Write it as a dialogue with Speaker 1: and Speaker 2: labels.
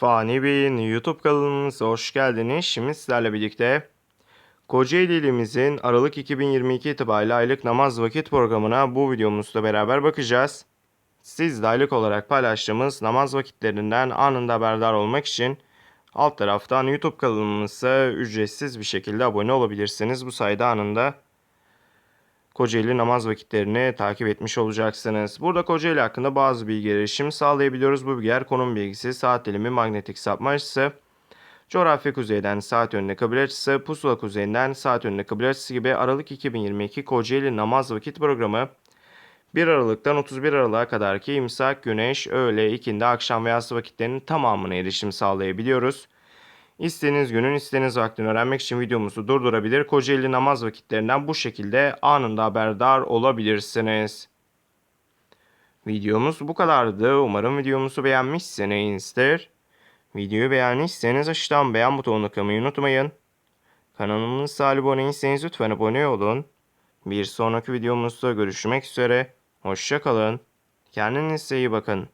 Speaker 1: Fani Bey'in YouTube kanalımıza hoş geldiniz. Şimdi sizlerle birlikte Kocaeli ilimizin Aralık 2022 itibariyle aylık namaz vakit programına bu videomuzda beraber bakacağız. Siz de aylık olarak paylaştığımız namaz vakitlerinden anında haberdar olmak için alt taraftan YouTube kanalımıza ücretsiz bir şekilde abone olabilirsiniz. Bu sayede anında Kocaeli namaz vakitlerini takip etmiş olacaksınız. Burada Kocaeli hakkında bazı bilgiler erişim sağlayabiliyoruz. Bu bilgiler konum bilgisi, saat dilimi, manyetik sapma açısı, coğrafi kuzeyden saat yönüne kıble açısı, pusula kuzeyinden saat yönüne kıble açısı gibi Aralık 2022 Kocaeli namaz vakit programı 1 Aralık'tan 31 Aralık'a kadarki imsak, güneş, öğle, ikindi, akşam ve yatsı vakitlerinin tamamına erişim sağlayabiliyoruz. İstediğiniz günün istediğiniz vaktini öğrenmek için videomuzu durdurabilir. Kocaeli namaz vakitlerinden bu şekilde anında haberdar olabilirsiniz. Videomuz bu kadardı. Umarım videomuzu beğenmişsinizdir. Videoyu beğendiyseniz aşağıdan beğen butonuna tıklamayı unutmayın. Kanalımıza abone değilseniz lütfen abone olun. Bir sonraki videomuzda görüşmek üzere. Hoşçakalın. Kendinize iyi bakın.